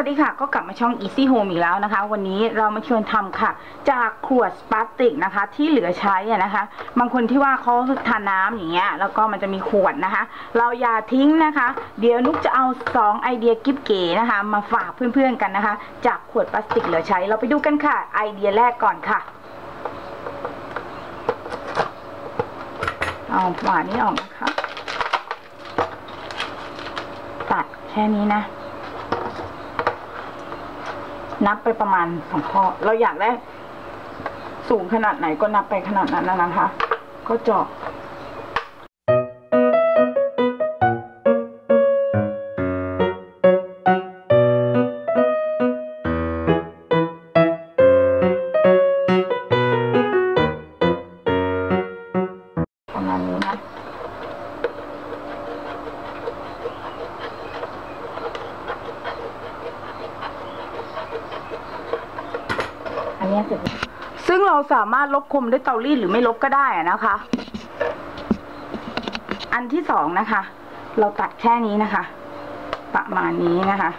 วัสดีค่ะ ก็กลับมาช่อง Easy Home อีกแล้วนะคะ วันนี้เรามาชวนทำค่ะ จากขวดพลาสติกนะคะ ที่เหลือใช้นะคะ บางคนที่ว่าเขาทานน้ำอย่างเงี้ย แล้วก็มันจะมีขวดนะคะ เราอย่าทิ้งนะคะ เดี๋ยวนุกจะเอา 2 ไอเดียกิ๊บเก๋นะคะ มาฝากเพื่อนๆกันนะคะ จากขวดพลาสติกเหลือใช้ เราไปดูกันค่ะ ไอเดียแรกก่อนค่ะ เอาฝานี้ออกนะคะ ตัดแค่นี้นะ นับไปประมาณสองข้อ เราอยากได้สูงขนาดไหนก็นับไปขนาดนั้นนะคะ ก็เจาะ อันนี้เสร็จซึ่งเราสามารถลบคมด้วยเตารีดหรือไม่ลบก็ได้อะนะคะ อันที่สองนะคะ เราตัดแค่นี้นะคะ ประมาณนี้นะคะ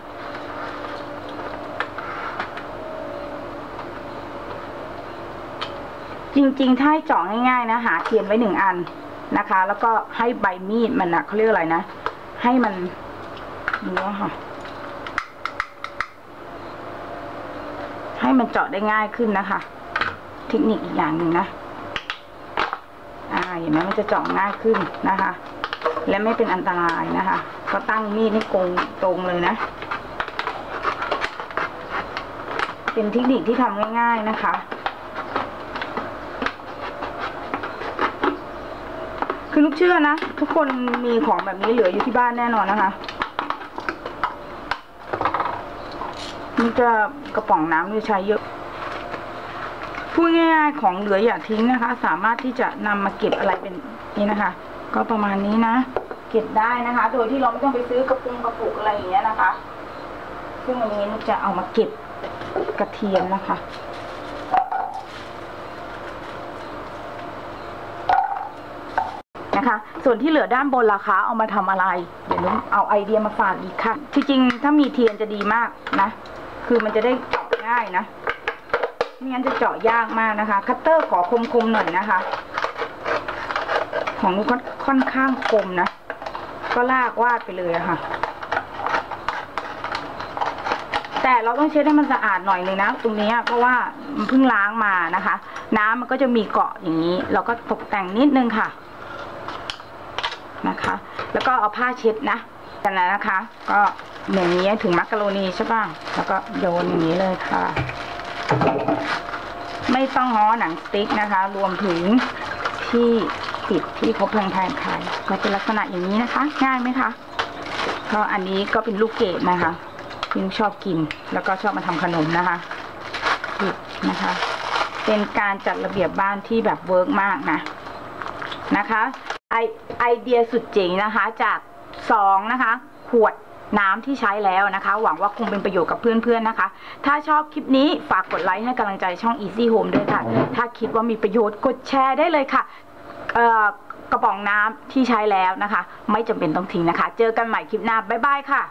จริงๆ ถ้าให้เจาะง่ายๆ นะหาเทียนไว้หนึ่งอันนะคะ แล้วก็ให้ใบมีดมันนะเขาเรียกอะไรนะ ให้มันเนี้ยค่ะ ให้มันเจาะได้ง่ายขึ้นนะคะ เทคนิคอีกอย่างหนึ่งนะ อ่าเห็นไหมมันจะเจาะง่ายขึ้นนะคะ และไม่เป็นอันตรายนะคะ ก็ตั้งมีดให้กงตรงเลยนะ เป็นเทคนิคที่ทำง่าย ๆนะคะคือลูกเชื่อนะ ทุกคนมีของแบบนี้เหลืออยู่ที่บ้านแน่นอนนะคะ นี่จะกระป๋องน้ำที่ใช้เยอะพูดง่ายๆของเหลืออย่าทิ้งนะคะ สามารถที่จะนำมาเก็บอะไรเป็นนี่นะคะ ก็ประมาณนี้นะ เก็บได้นะคะ โดยที่เราไม่ต้องไปซื้อกระปุกกระปุกอะไรอย่างเงี้ยนะคะ ซึ่งวันนี้นุกจะเอามาเก็บกระเทียมนะคะนะคะ ส่วนที่เหลือด้านบนราคาเอามาทำอะไร เดี๋ยวนุ้เอาไอเดียมาฝากอีกค่ะ ที่จริงถ้ามีเทียนจะดีมากนะ คือมันจะได้เจาะง่ายนะไม่งั้นจะเจาะยากมากนะคะ คัตเตอร์ขอคมๆหน่อยนะคะ ของนุ้ก็ค่อนข้างคมนะ ก็ลากวาดไปเลยอะค่ะ แต่เราต้องเช็ดให้มันสะอาดหน่อยนึงนะ ตรงนี้เพราะว่ามันเพิ่งล้างมานะคะ น้ำมันก็จะมีเกาะอย่างนี้ เราก็ตกแต่งนิดนึงค่ะนะคะ แล้วก็เอาผ้าเช็ดนะ จากนั้นนะคะ ก็อย่างนี้ถึงมักกะโรนีใช่ป่ะแล้วก็โยนอย่างนี้เลยค่ะ ไม่ต้องฮ้อหนังสติ๊กนะคะ รวมถึงที่ปิดที่เขาแพงๆขายก็เป็นลักษณะอย่างนี้นะคะ ง่ายไหมคะก็อันนี้ก็เป็นลูกเกดนะคะที่ชอบกินแล้วก็ชอบมาทำขนมนะคะปิดนะคะ เป็นการจัดระเบียบบ้านที่แบบเวิร์กมากนะนะคะไอไอเดียสุดเจ๋งนะคะจาก สองนะคะ ขวดน้ำที่ใช้แล้วนะคะ หวังว่าคงเป็นประโยชน์กับเพื่อนๆนะคะ ถ้าชอบคลิปนี้ฝากกดไลค์ให้กำลังใจช่อง Easy Home ด้วยค่ะ ถ้าคิดว่ามีประโยชน์กดแชร์ได้เลยค่ะกระป๋องน้ำที่ใช้แล้วนะคะ ไม่จำเป็นต้องทิ้งนะคะ เจอกันใหม่คลิปหน้าบ๊ายบายค่ะ